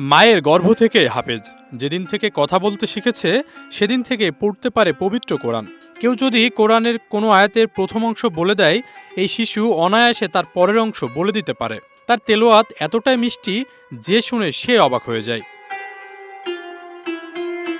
মায়ের গর্ভ থেকে হাফেজ। যেদিন থেকে কথা বলতে শিখেছে, সেদিন থেকে পড়তে পারে পবিত্র কোরআন। কেউ যদি কোরআনের কোনো আয়াতের প্রথম অংশ বলে দেয়, এই শিশু অনায়াসে তার পরের অংশ বলে দিতে পারে। তার তেলোয়াত এতটাই মিষ্টি যে শুনে সে অবাক হয়ে যায়।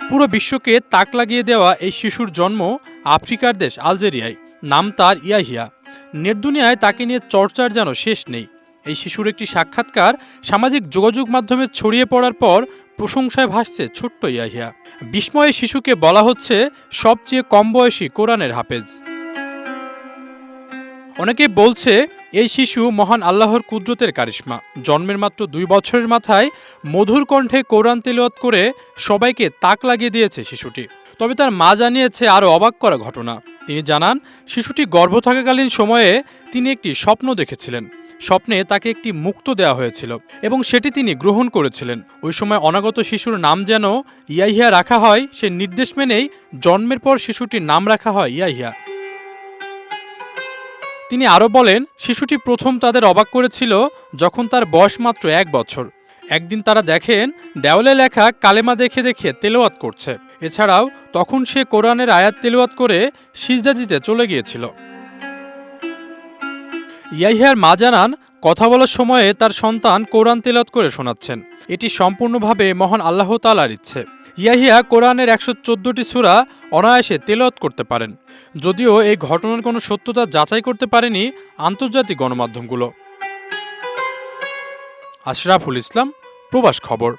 পুরো বিশ্বকে তাক লাগিয়ে দেওয়া এই শিশুর জন্ম আফ্রিকার দেশ আলজেরিয়ায়। নাম তার ইয়াহিয়া। নেটদুনিয়ায় তাকে নিয়ে চর্চার যেন শেষ নেই। এই শিশুর একটি সাক্ষাৎকার সামাজিক যোগাযোগ মাধ্যমে ছড়িয়ে পড়ার পর প্রশংসায় ভাসছে ছোট্ট ইয়াহিয়া। বিস্ময়ে শিশুকে বলা হচ্ছে সবচেয়ে কম বয়সী কোরআনের হাফেজ। অনেকে বলছে এই শিশু মহান আল্লাহর কুদরতের কারিশ্মা। জন্মের মাত্র দুই বছরের মাথায় মধুর কণ্ঠে কোরআন তেলাওয়াত করে সবাইকে তাক লাগিয়ে দিয়েছে শিশুটি। তবে তার মা জানিয়েছে আরও অবাক করা ঘটনা। তিনি জানান, শিশুটি গর্ভ থাকাকালীন সময়ে তিনি একটি স্বপ্ন দেখেছিলেন। স্বপ্নে তাকে একটি মুক্ত দেওয়া হয়েছিল এবং সেটি তিনি গ্রহণ করেছিলেন। ওই সময় অনাগত শিশুর নাম যেন ইয়াহিয়া রাখা হয়, সে নির্দেশ মেনেই জন্মের পর শিশুটির নাম রাখা হয় ইয়াহিয়া। তিনি আরও বলেন, শিশুটি প্রথম তাদের অবাক করেছিল যখন তার বয়স মাত্র এক বছর। একদিন তারা দেখেন, দেওয়ালে লেখা কালেমা দেখে দেখে তেলাওয়াত করছে। এছাড়াও তখন সে কোরআনের আয়াত তেলাওয়াত করে সিজদা দিতে চলে গিয়েছিল। ইয়াহিয়ার মা জানান, কথা বলার সময়ে তার সন্তান কোরআন তেলাওয়াত করে শোনাচ্ছেন। এটি সম্পূর্ণভাবে মহান আল্লাহ তালার ইচ্ছে। ইয়াহিয়া কোরআনের একশো চোদ্দটি সুরা অনায়াসে তেলাওয়াত করতে পারেন। যদিও এই ঘটনার কোনো সত্যতা যাচাই করতে পারেনি আন্তর্জাতিক গণমাধ্যমগুলো। আশরাফুল ইসলাম, প্রবাস খবর।